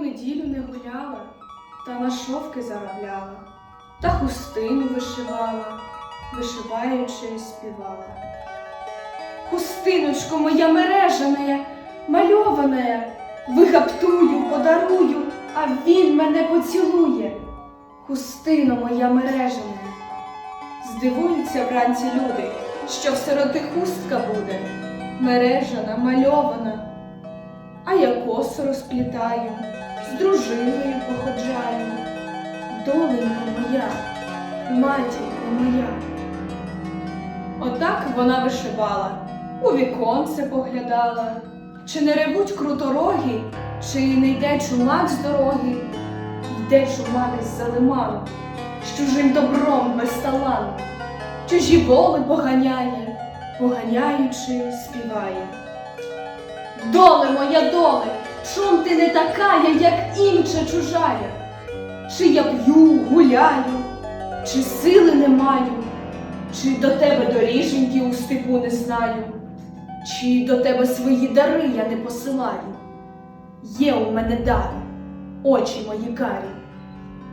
неділю не гуляла, та на шовки заробляла, та хустину вишивала, вишиваючи, співала. Хустиночко моя мережаная, мальованая, вигаптую, подарую, а він мене поцілує. Хустино моя мережана. Здивуються вранці люди, що в сироти хустка буде, мережана, мальована. А я косу розплітаю, з дружиною походжаю. Доленька моя, матінка моя. Отак вона вишивала, у віконце поглядала, чи не ревуть крутороги, чи не йде чумак з дороги, йде чумак із-за з чужим добром без талану, чужі воли поганяє, поганяючи, співає. Доле моя доле, чом ти не такая, як інша чужая? Чи я п'ю, гуляю, чи сили не маю, чи до тебе доріженьки у степу не знаю, чи до тебе свої дари я не посилаю. Є у мене дар, очі мої карі.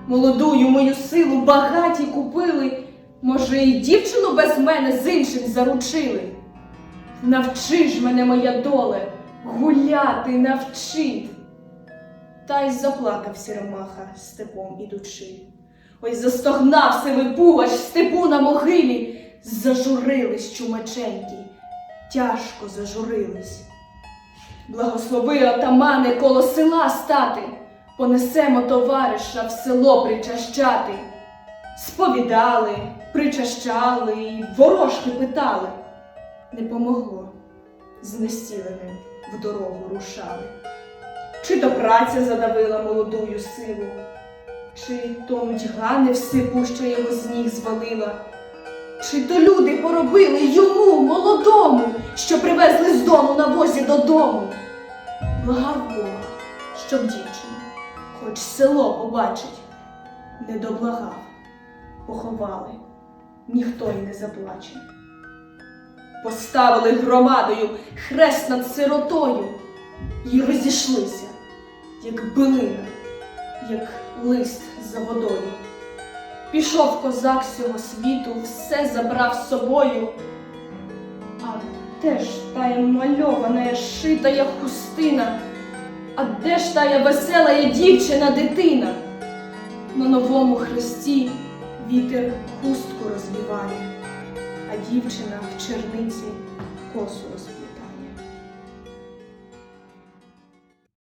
Молодую мою силу багаті купили, може, і дівчину без мене з іншим заручили. Навчи ж мене, моя доле, гуляти навчи. Та й заплакав сіромаха степом ідучи. Ой, застогнав сивий пугач степу на могилі, зажурились чумаченькі, тяжко зажурились. Благослови отамане коло села стати, понесемо товариша в село причащати. Сповідали, причащали, ворожки питали. Не помогло, знесіленим в дорогу рушали. Чи то праця задавила молодую силу, чи то нудьга не всипу, що його з ніг звалила, чи то люди поробили йому, молодому, що привезли з дому на возі додому. Благав Бога, щоб дівчину, хоч село побачить, не доблагав, поховали, ніхто й не заплаче. Поставили громадою хрест над сиротою і розійшлися, як билина, як лист за водою. Пішов козак цього світу, все забрав з собою. А де ж тая мальована, шитая хустина? А де ж тая весела дівчина дитина? На новому хресті вітер хустку розвіває, а дівчина в черниці косу розплітає.